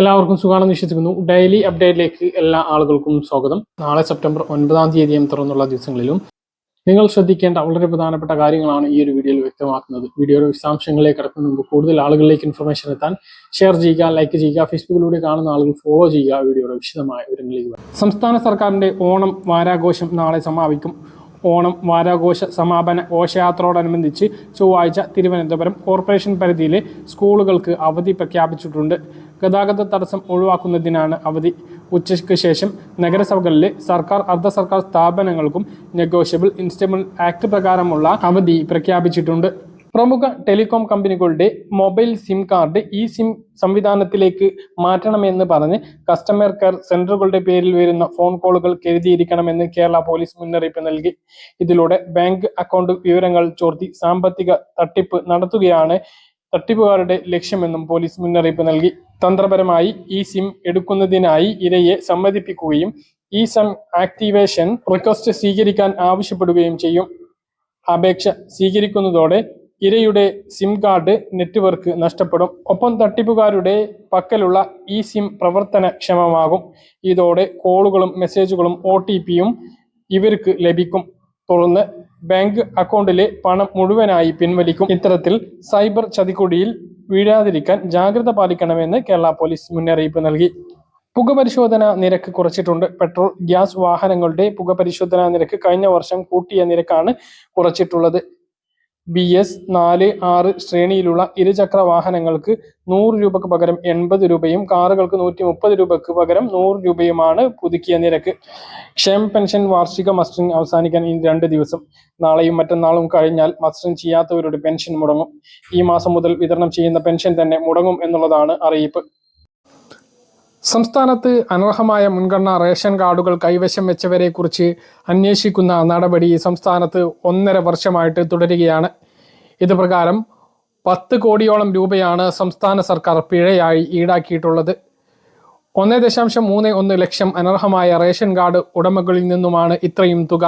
എല്ലാവർക്കും സുഖമാണെന്ന് വിശ്വസിക്കുന്നു. ഡെയിലി അപ്ഡേറ്റിലേക്ക് എല്ലാ ആളുകൾക്കും സ്വാഗതം. നാളെ സെപ്റ്റംബർ ഒൻപതാം തീയതിയും തുറന്നുള്ള ദിവസങ്ങളിലും നിങ്ങൾ ശ്രദ്ധിക്കേണ്ട വളരെ പ്രധാനപ്പെട്ട കാര്യങ്ങളാണ് ഈ ഒരു വീഡിയോയിൽ വ്യക്തമാക്കുന്നത്. വീഡിയോയുടെ വിശദാംശങ്ങളിലേക്ക് കടക്കുന്ന മുമ്പ് കൂടുതൽ ആളുകളിലേക്ക് ഇൻഫർമേഷൻ എത്താൻ ഷെയർ ചെയ്യുക ലൈക്ക് ചെയ്യുക ഫേസ്ബുക്കിലൂടെ കാണുന്ന ആളുകൾ ഫോളോ ചെയ്യുക വീഡിയോയുടെ വിശദമായ വിവരങ്ങളിലേക്ക് വരാം. സംസ്ഥാന സർക്കാരിന്റെ ഓണം വാരാഘോഷം നാളെ സമാപിക്കും. ഓണം വാരാഘോഷ സമാപന ഘോഷയാത്രയോടനുബന്ധിച്ച് ചൊവ്വാഴ്ച തിരുവനന്തപുരം കോർപ്പറേഷൻ പരിധിയിലെ സ്കൂളുകൾക്ക് അവധി പ്രഖ്യാപിച്ചിട്ടുണ്ട്. ഗതാഗത തടസ്സം ഒഴിവാക്കുന്നതിനാണ് അവധി. ഉച്ചയ്ക്ക് ശേഷം നഗരസഭകളിലെ സർക്കാർ അർദ്ധ സർക്കാർ സ്ഥാപനങ്ങൾക്കും നെഗോഷ്യബിൾ ഇൻസ്റ്റമെന്റ് ആക്ട് പ്രകാരമുള്ള അവധി പ്രഖ്യാപിച്ചിട്ടുണ്ട്. പ്രമുഖ ടെലികോം കമ്പനികളുടെ mobile SIM card e SIM സംവിധാനത്തിലേക്ക് മാറ്റണമെന്ന് പറഞ്ഞ് കസ്റ്റമർ കെയർ സെന്ററുകളുടെ പേരിൽ വരുന്ന ഫോൺ കോളുകൾ കരുതിയിരിക്കണമെന്ന് കേരള പോലീസ് മുന്നറിയിപ്പ് നൽകി. ഇതിലൂടെ ബാങ്ക് അക്കൗണ്ട് വിവരങ്ങൾ ചോർത്തി സാമ്പത്തിക തട്ടിപ്പ് നടത്തുകയാണ് തട്ടിപ്പുകാരുടെ ലക്ഷ്യമെന്നും പോലീസ് മുന്നറിയിപ്പ് നൽകി. തന്ത്രപരമായി ഈ സിം എടുക്കുന്നതിനായി ഇരയെ സമ്മതിപ്പിക്കുകയും ഈ സിം ആക്ടിവേഷൻ റിക്വസ്റ്റ് സ്വീകരിക്കാൻ ആവശ്യപ്പെടുകയും ചെയ്യും. അപേക്ഷ സ്വീകരിക്കുന്നതോടെ ഇരയുടെ സിം കാർഡ് നെറ്റ്വർക്ക് നഷ്ടപ്പെടും. ഒപ്പം തട്ടിപ്പുകാരുടെ പക്കലുള്ള ഈ സിം പ്രവർത്തനക്ഷമമാകും. ഇതോടെ കോളുകളും മെസ്സേജുകളും ഒ ഇവർക്ക് ലഭിക്കും. തുടർന്ന് ബാങ്ക് അക്കൗണ്ടിലെ പണം മുഴുവനായി പിൻവലിക്കും. ഇത്തരത്തിൽ സൈബർ ചതിക്കുടിയിൽ വീഴാതിരിക്കാൻ ജാഗ്രത പാലിക്കണമെന്ന് കേരള പോലീസ് മുന്നറിയിപ്പ് നൽകി. പുകപരിശോധന നിരക്ക് കുറച്ചിട്ടുണ്ട്. പെട്രോൾ ഗ്യാസ് വാഹനങ്ങളുടെ പുകപരിശോധന നിരക്ക് കഴിഞ്ഞ വർഷം കൂട്ടിയ നിരക്കാണ് കുറച്ചിട്ടുള്ളത്. ബി എസ് നാല് ആറ് ശ്രേണിയിലുള്ള ഇരുചക്ര വാഹനങ്ങൾക്ക് നൂറ് രൂപക്ക് പകരം എൺപത് രൂപയും കാറുകൾക്ക് നൂറ്റി മുപ്പത് രൂപക്ക് പകരം നൂറ് രൂപയുമാണ് പുതുക്കിയ നിരക്ക്. ക്ഷേമ പെൻഷൻ വാർഷിക മസ്റ്ററിംഗ് അവസാനിക്കാൻ ഇനി രണ്ട് ദിവസം. നാളെയും മറ്റന്നാളും കഴിഞ്ഞാൽ മസ്റ്ററിംഗ് ചെയ്യാത്തവരുടെ പെൻഷൻ മുടങ്ങും. ഈ മാസം മുതൽ വിതരണം ചെയ്യുന്ന പെൻഷൻ തന്നെ മുടങ്ങും എന്നുള്ളതാണ് അറിയിപ്പ്. സംസ്ഥാനത്ത് അനർഹമായ മുൻഗണന റേഷൻ കാർഡുകൾ കൈവശം വെച്ചവരെ കുറിച്ച് അന്വേഷിക്കുന്ന നടപടി സംസ്ഥാനത്ത് ഒന്നര വർഷമായിട്ട് തുടരുകയാണ്. ഇത് പ്രകാരം പത്ത് കോടിയോളം രൂപയാണ് സംസ്ഥാന സർക്കാർ പിഴയായി ഈടാക്കിയിട്ടുള്ളത്. ഒന്ന് ദശാംശം മൂന്ന് ഒന്ന് ലക്ഷം അനർഹമായ റേഷൻ കാർഡ് ഉടമകളിൽ നിന്നുമാണ് ഇത്രയും തുക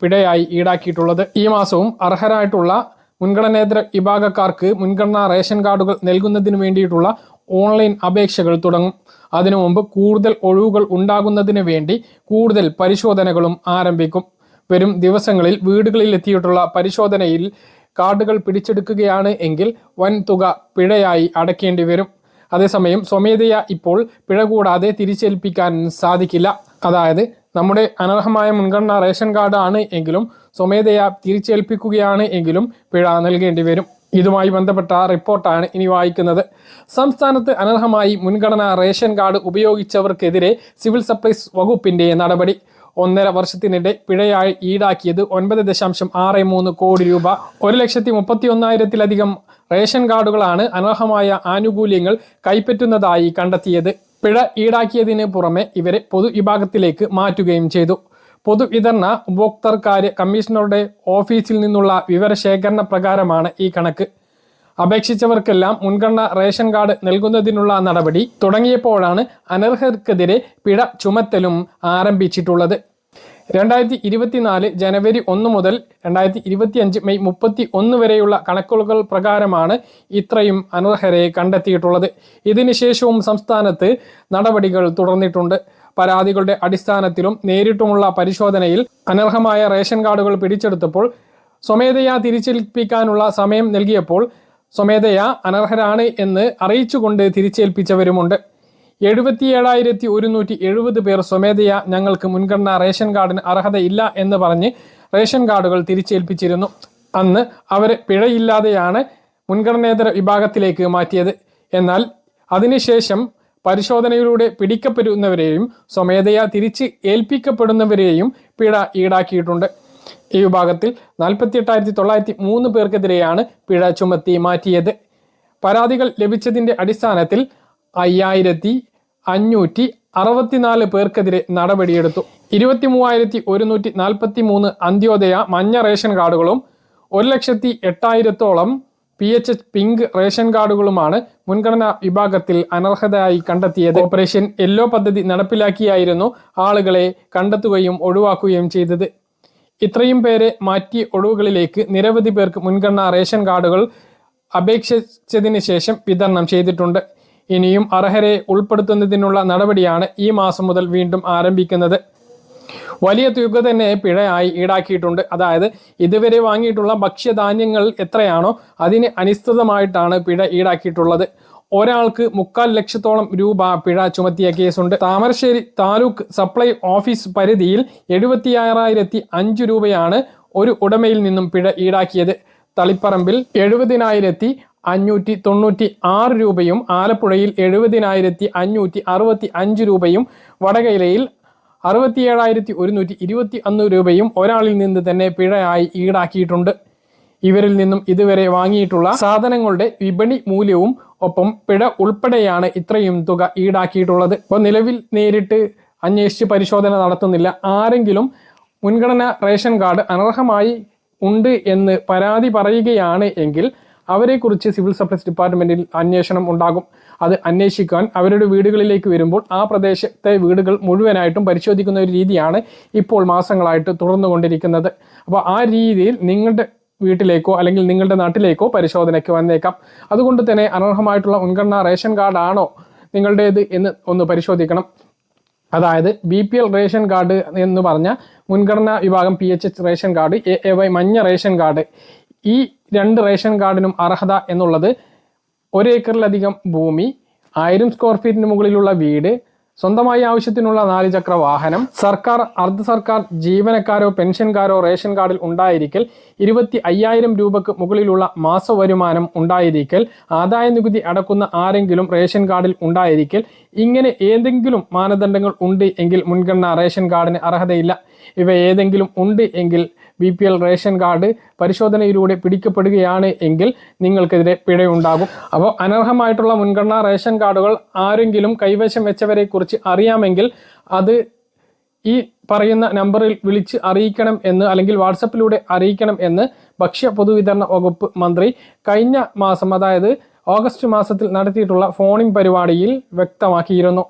പിഴയായി ഈടാക്കിയിട്ടുള്ളത്. ഈ മാസവും അർഹരായിട്ടുള്ള മുൻഗണനേതര വിഭാഗക്കാർക്ക് മുൻഗണനാ റേഷൻ കാർഡുകൾ നൽകുന്നതിന് വേണ്ടിയിട്ടുള്ള ഓൺലൈൻ അപേക്ഷകൾ തുടങ്ങും. അതിനു മുമ്പ് കൂടുതൽ ഒഴിവുകൾ ഉണ്ടാകുന്നതിന് വേണ്ടി കൂടുതൽ പരിശോധനകളും ആരംഭിക്കും. വരും ദിവസങ്ങളിൽ വീടുകളിൽ എത്തിയിട്ടുള്ള പരിശോധനയിൽ കാർഡുകൾ പിടിച്ചെടുക്കുകയാണ് എങ്കിൽ വൻ തുക പിഴയായി അടയ്ക്കേണ്ടി വരും. അതേസമയം സ്വമേധയാ ഇപ്പോൾ പിഴ കൂടാതെ തിരിച്ചേൽപ്പിക്കാൻ സാധിക്കില്ല. അതായത് നമ്മുടെ അനർഹമായ മുൻഗണന റേഷൻ കാർഡ് ആണ് എങ്കിലും സ്വമേധയാ തിരിച്ചേൽപ്പിക്കുകയാണ് എങ്കിലും പിഴ നൽകേണ്ടി വരും. ഇതുമായി ബന്ധപ്പെട്ട റിപ്പോർട്ടാണ് ഇനി വായിക്കുന്നത്. സംസ്ഥാനത്ത് അനർഹമായി മുൻഗണന റേഷൻ കാർഡ് ഉപയോഗിച്ചവർക്കെതിരെ സിവിൽ സപ്ലൈസ് വകുപ്പിന്റെ നടപടി. ഒന്നര വർഷത്തിനിടെ പിഴയായി ഈടാക്കിയത് ഒൻപത് ദശാംശം ആറ് മൂന്ന് കോടി രൂപ. ഒരു ലക്ഷത്തി മുപ്പത്തി ഒന്നായിരത്തിലധികം റേഷൻ കാർഡുകളാണ് അനർഹമായ ആനുകൂല്യങ്ങൾ കൈപ്പറ്റുന്നതായി കണ്ടെത്തിയത്. പിഴ ഈടാക്കിയതിന് പുറമെ ഇവരെ പൊതു വിഭാഗത്തിലേക്ക് മാറ്റുകയും ചെയ്തു. പൊതുവിതരണ ഉപഭോക്തൃകാര്യ കമ്മീഷണറുടെ ഓഫീസിൽ നിന്നുള്ള വിവരശേഖരണ പ്രകാരമാണ് ഈ കണക്ക്. അപേക്ഷിച്ചവർക്കെല്ലാം മുൻഗണന റേഷൻ കാർഡ് നൽകുന്നതിനുള്ള നടപടി തുടങ്ങിയപ്പോഴാണ് അനർഹർക്കെതിരെ പിഴ ചുമത്തലും ആരംഭിച്ചിട്ടുള്ളത്. രണ്ടായിരത്തി ഇരുപത്തിനാല് ജനുവരി ഒന്ന് മുതൽ രണ്ടായിരത്തി ഇരുപത്തിയഞ്ച് മെയ് മുപ്പത്തി ഒന്ന് വരെയുള്ള കണക്കുകൾ പ്രകാരമാണ് ഇത്രയും അനർഹരെ കണ്ടെത്തിയിട്ടുള്ളത്. ഇതിനുശേഷവും സംസ്ഥാനത്ത് നടപടികൾ തുടർന്നിട്ടുണ്ട്. പരാതികളുടെ അടിസ്ഥാനത്തിലും നേരിട്ടുമുള്ള പരിശോധനയിൽ അനർഹമായ റേഷൻ കാർഡുകൾ പിടിച്ചെടുത്തപ്പോൾ സ്വമേധയാ തിരിച്ചേൽപ്പിക്കാനുള്ള സമയം നൽകിയപ്പോൾ സ്വമേധയാ അനർഹരാണ് എന്ന് അറിയിച്ചുകൊണ്ട് തിരിച്ചേൽപ്പിച്ചവരുമുണ്ട്. എഴുപത്തിയേഴായിരത്തി ഒരുന്നൂറ്റി എഴുപത് പേർ സ്വമേധയാ ഞങ്ങൾക്ക് മുൻഗണന റേഷൻ കാർഡിന് അർഹതയില്ല എന്ന് പറഞ്ഞ് റേഷൻ കാർഡുകൾ തിരിച്ചേൽപ്പിച്ചിരുന്നു. അന്ന് അവർ പിഴയില്ലാതെയാണ് മുൻഗണനേതര വിഭാഗത്തിലേക്ക് മാറ്റിയത്. എന്നാൽ അതിനുശേഷം പരിശോധനയിലൂടെ പിടിക്കപ്പെടുന്നവരെയും സ്വമേധയാ തിരിച്ച് ഏൽപ്പിക്കപ്പെടുന്നവരെയും പിഴ ഈടാക്കിയിട്ടുണ്ട്. ഈ വിഭാഗത്തിൽ നാൽപ്പത്തി എട്ടായിരത്തി തൊള്ളായിരത്തി മൂന്ന് പേർക്കെതിരെയാണ് പിഴ ചുമത്തി മാറ്റിയത്. പരാതികൾ ലഭിച്ചതിന്റെ അടിസ്ഥാനത്തിൽ അയ്യായിരത്തി അഞ്ഞൂറ്റി അറുപത്തിനാല് പേർക്കെതിരെ നടപടിയെടുത്തു. ഇരുപത്തി മൂവായിരത്തി ഒരുന്നൂറ്റി നാൽപ്പത്തി മൂന്ന് അന്ത്യോദയ മഞ്ഞ റേഷൻ കാർഡുകളും ഒരു ലക്ഷത്തി എട്ടായിരത്തോളം P H H pink ration കാർഡുകളുമാണ് മുൻഗണനാ വിഭാഗത്തിൽ അനർഹതയായി കണ്ടെത്തിയത്. ഓപ്പറേഷൻ യെല്ലോ പദ്ധതി നടപ്പിലാക്കിയായിരുന്നു ആളുകളെ കണ്ടെത്തുകയും ഒഴിവാക്കുകയും ചെയ്തത്. ഇത്രയും പേരെ മാറ്റി ഒഴിവുകളിലേക്ക് നിരവധി പേർക്ക് മുൻഗണനാ റേഷൻ കാർഡുകൾ അപേക്ഷിച്ചതിന് ശേഷം വിതരണം ചെയ്തിട്ടുണ്ട്. ഇനിയും അർഹരെ ഉൾപ്പെടുത്തുന്നതിനുള്ള നടപടിയാണ് ഈ മാസം മുതൽ വീണ്ടും ആരംഭിക്കുന്നത്. വലിയ തുക തന്നെ പിഴയായി ഈടാക്കിയിട്ടുണ്ട്. അതായത് ഇതുവരെ വാങ്ങിയിട്ടുള്ള ഭക്ഷ്യധാന്യങ്ങൾ എത്രയാണോ അതിന് അനുസൃതമായിട്ടാണ് പിഴ ഈടാക്കിയിട്ടുള്ളത്. ഒരാൾക്ക് മുക്കാൽ ലക്ഷത്തോളം രൂപ പിഴ ചുമത്തിയ കേസുണ്ട്. താമരശ്ശേരി താലൂക്ക് സപ്ലൈ ഓഫീസ് പരിധിയിൽ എഴുപത്തിയാറായിരത്തി അഞ്ച് രൂപയാണ് ഒരു ഉടമയിൽ നിന്നും പിഴ ഈടാക്കിയത്. തളിപ്പറമ്പിൽ എഴുപതിനായിരത്തി അഞ്ഞൂറ്റി തൊണ്ണൂറ്റി ആറ് രൂപയും ആലപ്പുഴയിൽ എഴുപതിനായിരത്തി അഞ്ഞൂറ്റി അറുപത്തി അഞ്ച് രൂപയും വടകയിലയിൽ അറുപത്തിയേഴായിരത്തി ഒരുന്നൂറ്റി ഇരുപത്തി ഒന്ന് രൂപയും ഒരാളിൽ നിന്ന് തന്നെ പിഴയായി ഈടാക്കിയിട്ടുണ്ട്. ഇവരിൽ നിന്നും ഇതുവരെ വാങ്ങിയിട്ടുള്ള സാധനങ്ങളുടെ വിപണി മൂല്യവും ഒപ്പം പിഴ ഉൾപ്പെടെയാണ് ഇത്രയും തുക ഈടാക്കിയിട്ടുള്ളത്. ഇപ്പോൾ നിലവിൽ നേരിട്ട് അന്വേഷിച്ച് പരിശോധന നടത്തുന്നില്ല. ആരെങ്കിലും മുൻഗണന റേഷൻ കാർഡ് അനർഹമായി ഉണ്ട് എന്ന് പരാതി പറയുകയാണ് എങ്കിൽ അവരെക്കുറിച്ച് സിവിൽ സപ്ലൈസ് ഡിപ്പാർട്ട്മെന്റിൽ അന്വേഷണം ഉണ്ടാകും. അത് അന്വേഷിക്കാൻ അവരുടെ വീടുകളിലേക്ക് വരുമ്പോൾ ആ പ്രദേശത്തെ വീടുകൾ മുഴുവനായിട്ടും പരിശോധിക്കുന്ന ഒരു രീതിയാണ് ഇപ്പോൾ മാസങ്ങളായിട്ട് തുടർന്നുകൊണ്ടിരിക്കുന്നത്. അപ്പോൾ ആ രീതിയിൽ നിങ്ങളുടെ വീട്ടിലേക്കോ അല്ലെങ്കിൽ നിങ്ങളുടെ നാട്ടിലേക്കോ പരിശോധനയ്ക്ക് വന്നേക്കാം. അതുകൊണ്ട് തന്നെ അനർഹമായിട്ടുള്ള മുൻഗണനാ റേഷൻ കാർഡാണോ നിങ്ങളുടേത് എന്ന് ഒന്ന് പരിശോധിക്കണം. അതായത് B P L ration card എന്ന് പറഞ്ഞ മുൻഗണനാ വിഭാഗം P H H ration card A A Y മഞ്ഞ റേഷൻ കാർഡ്. ഈ രണ്ട് റേഷൻ കാർഡിനും അർഹത എന്നുള്ളത് ഒരേക്കറിലധികം ഭൂമി ആയിരം സ്ക്വയർ ഫീറ്റിന് മുകളിലുള്ള വീട് സ്വന്തമായി ആവശ്യത്തിനുള്ള നാല് ചക്ര വാഹനം. സർക്കാർ അർദ്ധ സർക്കാർ ജീവനക്കാരോ പെൻഷൻകാരോ റേഷൻ കാർഡിൽ ഉണ്ടായിരിക്കൽ. ഇരുപത്തി അയ്യായിരം രൂപക്ക് മുകളിലുള്ള മാസ വരുമാനം ഉണ്ടായിരിക്കൽ. ആദായ നികുതി അടക്കുന്ന ആരെങ്കിലും റേഷൻ കാർഡിൽ ഉണ്ടായിരിക്കൽ. ഇങ്ങനെ ഏതെങ്കിലും മാനദണ്ഡങ്ങൾ ഉണ്ട് എങ്കിൽ മുൻഗണന റേഷൻ കാർഡിന് അർഹതയില്ല. ഇവ ഏതെങ്കിലും ഉണ്ട് എങ്കിൽ B P L ration card പരിശോധനയിലൂടെ പിടിക്കപ്പെടുകയാണ് എങ്കിൽ നിങ്ങൾക്കെതിരെ പിഴയുണ്ടാകും. അപ്പോൾ അനർഹമായിട്ടുള്ള മുൻഗണനാ റേഷൻ കാർഡുകൾ ആരെങ്കിലും കൈവശം വെച്ചവരെ കുറിച്ച് അറിയാമെങ്കിൽ അത് ഈ പറയുന്ന നമ്പറിൽ വിളിച്ച് അറിയിക്കണം എന്ന് അല്ലെങ്കിൽ വാട്സപ്പിലൂടെ അറിയിക്കണം എന്ന് ഭക്ഷ്യ പൊതുവിതരണ വകുപ്പ് മന്ത്രി കഴിഞ്ഞ മാസം അതായത് ഓഗസ്റ്റ് മാസത്തിൽ നടത്തിയിട്ടുള്ള ഫോണിംഗ് പരിപാടിയിൽ വ്യക്തമാക്കിയിരുന്നു.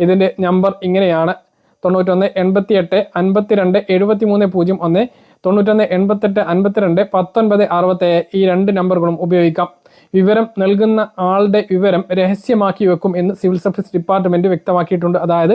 ഇതിന്റെ നമ്പർ ഇങ്ങനെയാണ്. തൊണ്ണൂറ്റൊന്ന് എൺപത്തി എട്ട് അൻപത്തിരണ്ട് എഴുപത്തി മൂന്ന് പൂജ്യം ഒന്ന് തൊണ്ണൂറ്റൊന്ന് എൺപത്തെട്ട് അൻപത്തിരണ്ട് പത്തൊൻപത് അറുപത്തേഴ് ഈ രണ്ട് നമ്പറുകളും ഉപയോഗിക്കാം. വിവരം നൽകുന്ന ആളുടെ വിവരം രഹസ്യമാക്കി വെക്കും എന്ന് സിവിൽ സർവീസ് ഡിപ്പാർട്ട്മെന്റ് വ്യക്തമാക്കിയിട്ടുണ്ട്. അതായത്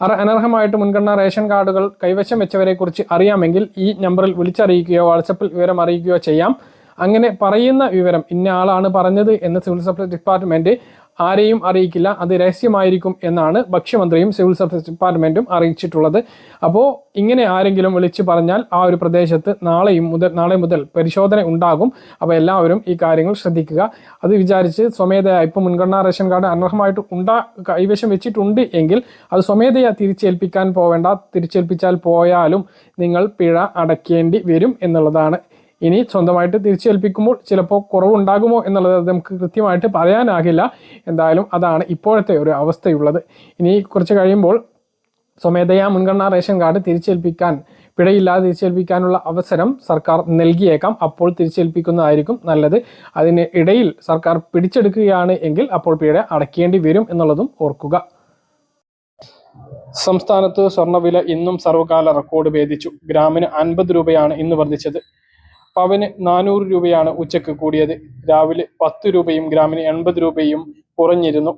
അനർഹമായിട്ട് മുൻഗണനാ റേഷൻ കാർഡുകൾ കൈവശം വെച്ചവരെ കുറിച്ച് അറിയാമെങ്കിൽ ഈ നമ്പറിൽ വിളിച്ചറിയിക്കുകയോ വാട്സപ്പിൽ വിവരം അറിയിക്കുകയോ ചെയ്യാം. അങ്ങനെ പറയുന്ന വിവരം ഇന്ന ആളാണ് പറഞ്ഞത് എന്ന് സിവിൽ സപ്ലൈസ് ഡിപ്പാർട്ട്മെന്റ് ആരെയും അറിയിക്കില്ല അത് രഹസ്യമായിരിക്കും എന്നാണ് ഭക്ഷ്യമന്ത്രിയും സിവിൽ സർവീസ് ഡിപ്പാർട്ട്മെന്റും അറിയിച്ചിട്ടുള്ളത്. അപ്പോൾ ഇങ്ങനെ ആരെങ്കിലും വിളിച്ചു പറഞ്ഞാൽ ആ ഒരു പ്രദേശത്ത് നാളെയും മുതൽ നാളെ മുതൽ പരിശോധന ഉണ്ടാകും. അപ്പോൾ എല്ലാവരും ഈ കാര്യങ്ങൾ ശ്രദ്ധിക്കുക. അത് വിചാരിച്ച് സ്വമേധയാ ഇപ്പോൾ മുൻഗണനാ റേഷൻ കാർഡ് അനർഹമായിട്ട് ഉണ്ടാ കൈവശം വെച്ചിട്ടുണ്ട് എങ്കിൽ അത് സ്വമേധയാ തിരിച്ചേൽപ്പിക്കാൻ പോവേണ്ട. തിരിച്ചേൽപ്പിച്ചാൽ പോയാലും നിങ്ങൾ പിഴ അടയ്ക്കേണ്ടി വരും എന്നുള്ളതാണ് ഇനി സ്വന്തമായിട്ട് തിരിച്ചേൽപ്പിക്കുമ്പോൾ ചിലപ്പോൾ കുറവുണ്ടാകുമോ എന്നുള്ളത് നമുക്ക് കൃത്യമായിട്ട് പറയാനാകില്ല. എന്തായാലും അതാണ് ഇപ്പോഴത്തെ ഒരു അവസ്ഥയുള്ളത്. ഇനി കുറച്ച് കഴിയുമ്പോൾ സ്വമേധയാ മുൻഗണനാ റേഷൻ കാർഡ് തിരിച്ചേൽപ്പിക്കാൻ പിഴയില്ലാതെ തിരിച്ചേൽപ്പിക്കാനുള്ള അവസരം സർക്കാർ നൽകിയേക്കാം. അപ്പോൾ തിരിച്ചേൽപ്പിക്കുന്നതായിരിക്കും നല്ലത്. അതിന് ഇടയിൽ സർക്കാർ പിടിച്ചെടുക്കുകയാണ് എങ്കിൽ അപ്പോൾ പിഴ അടയ്ക്കേണ്ടി വരും എന്നുള്ളതും ഓർക്കുക. സംസ്ഥാനത്ത് സ്വർണവില ഇന്നും സർവകാല റെക്കോർഡ് ഭേദിച്ചു. ഗ്രാമിന് അൻപത് രൂപയാണ് ഇന്ന് വർദ്ധിച്ചത്. പവന് നാനൂറ് രൂപയാണ് ഉച്ചയ്ക്ക് കൂടിയത്. രാവിലെ പത്ത് രൂപയും ഗ്രാമിന് എൺപത് രൂപയും കുറഞ്ഞിരുന്നു.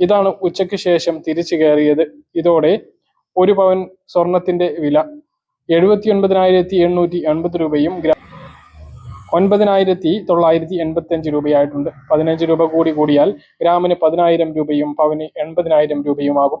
ഇതാണ് ഉച്ചയ്ക്ക് ശേഷം തിരിച്ചു കയറിയത്. ഇതോടെ ഒരു പവൻ സ്വർണത്തിന്റെ വില എഴുപത്തി ഒൻപതിനായിരത്തി എണ്ണൂറ്റി എൺപത് രൂപയും ഒൻപതിനായിരത്തി തൊള്ളായിരത്തി എൺപത്തി അഞ്ച് രൂപയായിട്ടുണ്ട്. പതിനഞ്ച് രൂപ കൂടി കൂടിയാൽ ഗ്രാമിന് പതിനായിരം രൂപയും പവന് എൺപതിനായിരം രൂപയുമാകും.